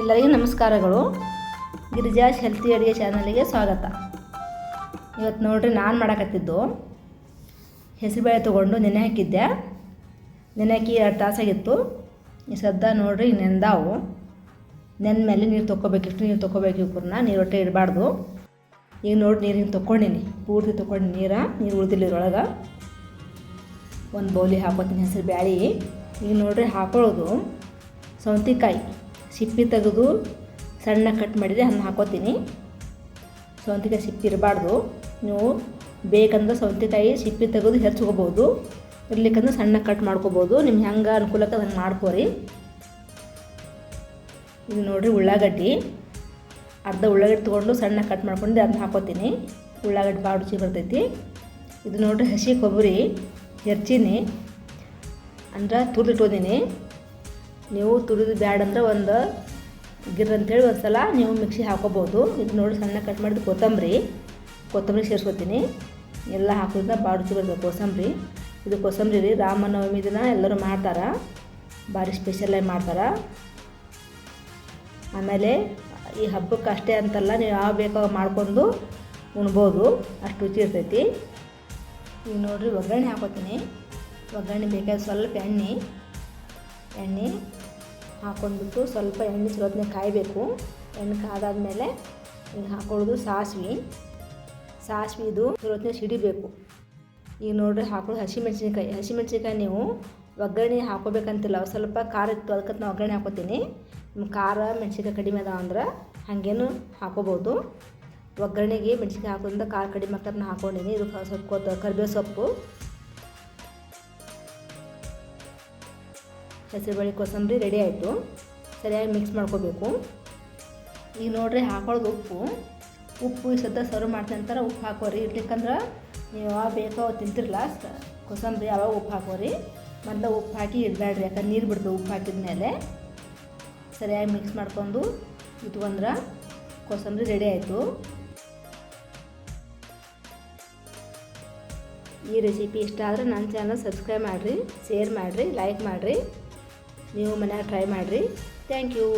ಎಲ್ಲರಿಗೂ ನಮಸ್ಕಾರಗಳು. ಗಿರಿಜಾಸ್ ಹೆಲ್ತಿ ಅಡುಗೆ ಚಾನಲಿಗೆ ಸ್ವಾಗತ. ಇವತ್ತು ನೋಡ್ರಿ ನಾನು ಮಾಡಕತ್ತಿದ್ದು. ಹೆಸರುಬೇಳೆ ತೊಗೊಂಡು ನೆನೆ ಹಾಕಿದ್ದೆ. ನೆನೆ ಹಾಕಿ ಎರಡು ತಾಸಾಗಿತ್ತು ಈ ಸದ್ದ ನೋಡ್ರಿ ನೆಂದಾವು. ನೆಂದ ಮೇಲೆ ನೀರು ತೊಗೋಬೇಕು ಇಷ್ಟು ನೀರು ತೊಗೋಬೇಕು ಇವ್ರನ್ನ ನೀರು ಒಟ್ಟೆ ಇಡಬಾರ್ದು. ಈಗ ನೋಡಿ ನೀರು ತೊಗೊಂಡಿನಿ ಪೂರ್ತಿ ತೊಗೊಂಡು ನೀರು ನೀರು ಉಳಿದಿಲ್ಲ ಇದ್ರೊಳಗೆ. ಒಂದು ಬೌಲಿ ಹಾಕೋತೀನಿ ಹೆಸರು ಬ್ಯಾಳಿ ಈಗ ನೋಡ್ರಿ ಹಾಕೊಳ್ಳೋದು. ಸೌತೆಕಾಯಿ. ಸಿಪ್ಪಿ ತೆಗೆದು ಸಣ್ಣ ಕಟ್ ಮಾಡಿದರೆ ಅದನ್ನ ಹಾಕೋತೀನಿ. ಸೌತೆಕಾಯಿ ಸಿಪ್ಪಿ ಇರಬಾರ್ದು. ನೀವು ಬೇಕಂದ್ರೆ ಸೌತೆಕಾಯಿ ಸಿಪ್ಪಿ ತೆಗೆದು ಹೆಚ್ಕೋಬೋದು. ಇರ್ಲಿಕ್ಕಂದ್ರೆ ಸಣ್ಣ ಕಟ್ ಮಾಡ್ಕೋಬೋದು. ನಿಮ್ಗೆ ಹೆಂಗೆ ಅನುಕೂಲಕ್ಕೆ ಅದನ್ನು ಮಾಡ್ಕೋರಿ. ಇದು ನೋಡಿರಿ ಉಳ್ಳಾಗಡ್ಡಿ. ಅರ್ಧ ಉಳ್ಳಾಗಡ್ಡಿ ತೊಗೊಂಡು ಸಣ್ಣ ಕಟ್ ಮಾಡ್ಕೊಂಡು ಅದನ್ನ ಹಾಕೋತೀನಿ. ಉಳ್ಳಾಗಡ್ಡಿ ಭಾಳ ರುಚಿ ಬರ್ತೈತಿ. ಇದು ನೋಡಿರಿ ಹಸಿ ಕೊಬ್ಬರಿ ಹೆರ್ಚೀನಿ ಅಂದ್ರೆ ತುರಿದಿಟ್ಟೋದೀನಿ ನೀವು ತುರಿದು ಬ್ಯಾಡ ಅಂದ್ರೆ ಒಂದು ಗಿರ್ ಅಂತೇಳಿ ಒಂದು ಸಲ ನೀವು ಮಿಕ್ಸಿ ಹಾಕೋಬೋದು. ಇದು ನೋಡಿ ಸಣ್ಣ ಕಟ್ ಮಾಡಿದ ಕೊತ್ತಂಬರಿ. ಕೊತ್ತಂಬರಿ ಸೇರಿಸ್ಕೊತೀನಿ. ಎಲ್ಲ ಹಾಕೋದ್ರಿಂದ ಭಾಳ ರುಚಿ ಬರ್ತದೆ ಕೋಸಂಬರಿ. ಇದು ಕೋಸಂಬರಿ ರೀ, ರಾಮನವಮಿ ದಿನ ಎಲ್ಲರೂ ಮಾಡ್ತಾರೆ. ಭಾರಿ ಸ್ಪೆಷಲಾಗಿ ಮಾಡ್ತಾರೆ. ಆಮೇಲೆ ಈ ಹಬ್ಬಕ್ಕೆ ಅಷ್ಟೇ ಅಂತಲ್ಲ, ನೀವು ಯಾವ ಬೇಕೋ ಮಾಡ್ಕೊಂಡು ಉಣ್ಬೋದು. ಅಷ್ಟು ರುಚಿ ಇರ್ತೈತಿ. ಈಗ ನೋಡಿರಿ ಒಗ್ಗರಣೆ ಹಾಕೋತೀನಿ. ಒಗ್ಗರಣೆ ಬೇಕಾದ ಸ್ವಲ್ಪ ಎಣ್ಣೆ ಎಣ್ಣೆ ಹಾಕೊಂಡ್ಬಿಟ್ಟು ಸ್ವಲ್ಪ ಎಣ್ಣೆ ಚಲೋತ್ನೆ ಕಾಯಬೇಕು. ಎಣ್ಣೆ ಕಾದಾದಮೇಲೆ ಈಗ ಹಾಕೊಳ್ಳೋದು ಸಾಸಿವೆ. ಸಾಸಿವೆದು ಚಲೋತ್ನೆ ಸಿಡಿಬೇಕು. ಈಗ ನೋಡ್ರಿ ಹಾಕೊಳ್ಳೋದು ಹಸಿಮೆಣ್ಸಿನ್ಕಾಯಿ. ಹಸಿಮೆಣ್ಸಿನ್ಕಾಯಿ ನೀವು ಒಗ್ಗರಣೆ ಹಾಕೋಬೇಕಂತಿಲ್ಲ ಸ್ವಲ್ಪ ಖಾರ ಇತ್ತು, ಅದಕ್ಕೆ ನಾನು ಒಗ್ಗರಣೆ ಹಾಕೋತೀನಿ ನಿಮ್ಮ ಖಾರ ಮೆಣ್ಸಿನ್ಕಾಯಿ ಕಡಿಮೆ ಅದಾವ ಅಂದ್ರೆ ಹಾಗೇನು ಹಾಕೋಬೋದು ಒಗ್ಗರಣೆಗೆ ಮೆಣ್ಸಿನ್ಕಾಯಿ ಹಾಕೋದ್ರಿಂದ ಖಾರ ಕಡಿಮೆ ಆಗ್ತದೆ ನಾನು ಹಾಕೊಂಡಿನಿ ಇದು ಸ್ವಲ್ಪ ಕರಿಬೇವು ಸೊಪ್ಪು ಹೆಸರುಬೇಳೆ ಕೋಸಂಬರಿ ರೆಡಿ ಆಯಿತು. ಸರಿಯಾಗಿ ಮಿಕ್ಸ್ ಮಾಡ್ಕೋಬೇಕು. ಈಗ ನೋಡ್ರಿ ಹಾಕೊಳ್ಳೋದು ಉಪ್ಪು. ಉಪ್ಪು ಈ ಸರ್ವ್ ಮಾಡ್ತೀನಿ ಅಂತಾರೆ ಉಪ್ಪು ಹಾಕೋರಿ. ಇಡ್ಲಿಕ್ಕಂದ್ರೆ ನೀವು ಯಾವಾಗ ಬೇಕೋ ತಿಂತಿರಲ್ಲ ಕೋಸಂಬರಿ ಯಾವಾಗ ಉಪ್ಪು ಹಾಕೋರಿ. ಮೊದಲು ಉಪ್ಪು ಹಾಕಿ ಇಡಬೇಡ್ರಿ ಯಾಕಂದ್ರೆ ನೀರು ಬಿಡ್ದು ಉಪ್ಪು ಹಾಕಿದ ಮೇಲೆ ಸರಿಯಾಗಿ ಮಿಕ್ಸ್ ಮಾಡ್ಕೊಂಡು ಇಟ್ಕೊಂಡ್ರೆ ಕೋಸಂಬರಿ ರೆಡಿ ಆಯಿತು. ಈ ರೆಸಿಪಿ ಇಷ್ಟ ಆದರೆ ನನ್ನ ಚಾನಲ್ ಸಬ್ಸ್ಕ್ರೈಬ್ ಮಾಡಿರಿ ಶೇರ್ ಮಾಡಿರಿ ಲೈಕ್ ಮಾಡಿರಿ. ನೀವು ಮನ್ಯಾಗ ಟ್ರೈ ಮಾಡಿರಿ. Thank you